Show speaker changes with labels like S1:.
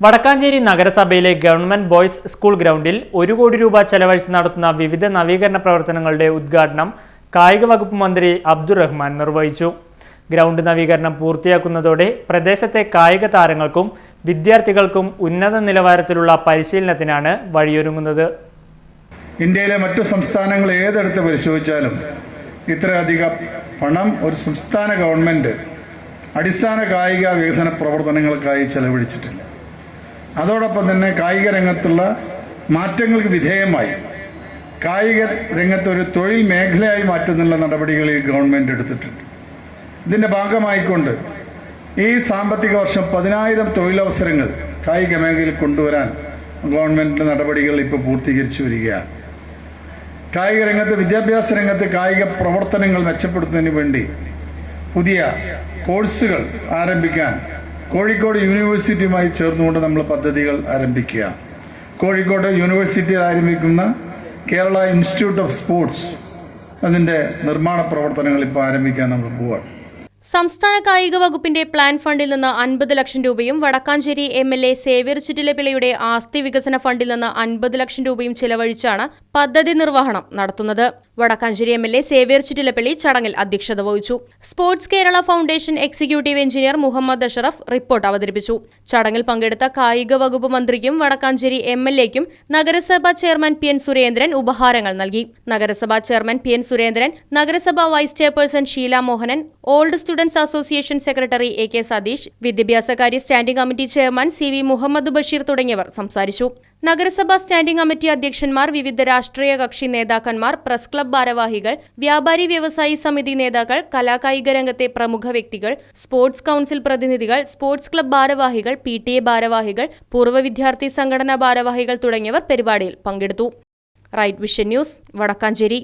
S1: വടക്കാഞ്ചേരി നഗരസഭയിലെ government boys school ഗ്രൗണ്ടിൽ ഒരു കോടി രൂപ ചെലവഴിച്ച് നടത്തുന്ന വിവിധ നവീകരണ പ്രവർത്തനങ്ങളുടെ ഉദ്ഘാടനം കായിക വകുപ്പ് മന്ത്രി അബ്ദുൾ റഹ്മാൻ നിർവഹിച്ചു. ഗ്രൗണ്ട് നവീകരണം പൂർത്തിയാക്കുന്നതോടെ പ്രദേശത്തെ കായിക താരങ്ങൾക്കും വിദ്യാർത്ഥികൾക്കും ഉന്നത നിലവാരത്തിലുള്ള പരിശീലനത്തിനാണ് വഴിയൊരുങ്ങുന്നത്.
S2: ഇന്ത്യയിലെ മറ്റു സംസ്ഥാനങ്ങൾ ഏതെടുത്ത് പരിശോധിച്ചാലും ഇത്രയധികം പണം ഒരു സംസ്ഥാന ഗവൺമെന്റ് അടിസ്ഥാന കായിക വികസന പ്രവർത്തനങ്ങൾക്കായി ചെലവഴിച്ചിട്ടില്ല. അതോടൊപ്പം തന്നെ കായിക രംഗത്തുള്ള മാറ്റങ്ങൾക്ക് വിധേയമായി. കായിക രംഗത്ത് ഒരു തൊഴിൽ മേഖലയായി മാറ്റുന്നുള്ള ഈ ഗവൺമെന്റ് എടുത്തിട്ടുണ്ട്. ഇതിന്റെ ഭാഗമായിക്കൊണ്ട് ഈ സാമ്പത്തിക വർഷം പതിനായിരം തൊഴിലവസരങ്ങൾ കായിക മേഖലയിൽ കൊണ്ടുവരാൻ ഗവൺമെന്റ് നടപടികൾ ഇപ്പോൾ പൂർത്തീകരിച്ചു വരികയാണ്. കായിക രംഗത്ത് വിദ്യാഭ്യാസ രംഗത്ത് കായിക പ്രവർത്തനങ്ങൾ മെച്ചപ്പെടുത്തുന്നതിന് വേണ്ടി പുതിയ കോഴ്സുകൾ ആരംഭിക്കാൻ കോഴിക്കോട് യൂണിവേഴ്സിറ്റിയുമായി ചേർന്നുകൊണ്ട് നമ്മൾ പദ്ധതികൾ ആരംഭിക്കുക. കോഴിക്കോട് യൂണിവേഴ്സിറ്റിയിൽ ആരംഭിക്കുന്ന കേരള ഇൻസ്റ്റിറ്റ്യൂട്ട് ഓഫ് സ്പോർട്സ് അതിന്റെ നിർമ്മാണ പ്രവർത്തനങ്ങൾ ഇപ്പോൾ ആരംഭിക്കാൻ നമ്മൾ പോവുകയാണ്
S3: സംസ്ഥാന കായിക വകുപ്പിന്റെ പ്ലാൻ ഫണ്ടിൽ നിന്ന് അൻപത് ലക്ഷം രൂപയും Vadakkanchery M L A Xavier ചിറ്റിലപ്പിള്ളയുടെ ആസ്തി വികസന ഫണ്ടിൽ നിന്ന് അൻപത് ലക്ഷം രൂപയും ചിലവഴിച്ചാണ് പദ്ധതി നിർവഹണം നടത്തുന്നത്. Vadakkanchery M L A Xavier Chittilappilly ചടങ്ങിൽ അധ്യക്ഷത വഹിച്ചു. Sports Kerala foundation executive engineer Muhammad Ashraf report അവതരിപ്പിച്ചു. ചടങ്ങിൽ പങ്കെടുത്ത കായിക വകുപ്പ് മന്ത്രിക്കും വടക്കാഞ്ചേരി എം എൽ എക്കും നഗരസഭാ ചെയർമാൻ പി എൻ സുരേന്ദ്രൻ ഉപഹാരങ്ങൾ നൽകി. നഗരസഭാ ചെയർമാൻ പി എൻ സുരേന്ദ്രൻ നഗരസഭാ vice chairperson Sheela Mohanan old students association secretary A K Satheesh വിദ്യാഭ്യാസകാര്യ standing committee chairman C V Muhammad Basheer തുടങ്ങിയവർ സംസാരിച്ചു. നഗരസഭാ സ്റ്റാൻഡിംഗ് കമ്മിറ്റി അധ്യക്ഷന്മാർ വിവിധ രാഷ്ട്രീയ കക്ഷി നേതാക്കന്മാർ പ്രസ് ക്ലബ് ഭാരവാഹികൾ വ്യാപാരി വ്യവസായി സമിതി നേതാക്കൾ കലാകായിക രംഗത്തെ പ്രമുഖ വ്യക്തികൾ സ്പോർട്സ് കൗൺസിൽ പ്രതിനിധികൾ സ്പോർട്സ് ക്ലബ് ഭാരവാഹികൾ പി ടി എ ഭാരവാഹികൾ പൂർവ വിദ്യാർത്ഥി സംഘടനാ ഭാരവാഹികൾ തുടങ്ങിയവർ പരിപാടിയിൽ പങ്കെടുത്തു. Right Vision News Vadakkanchery.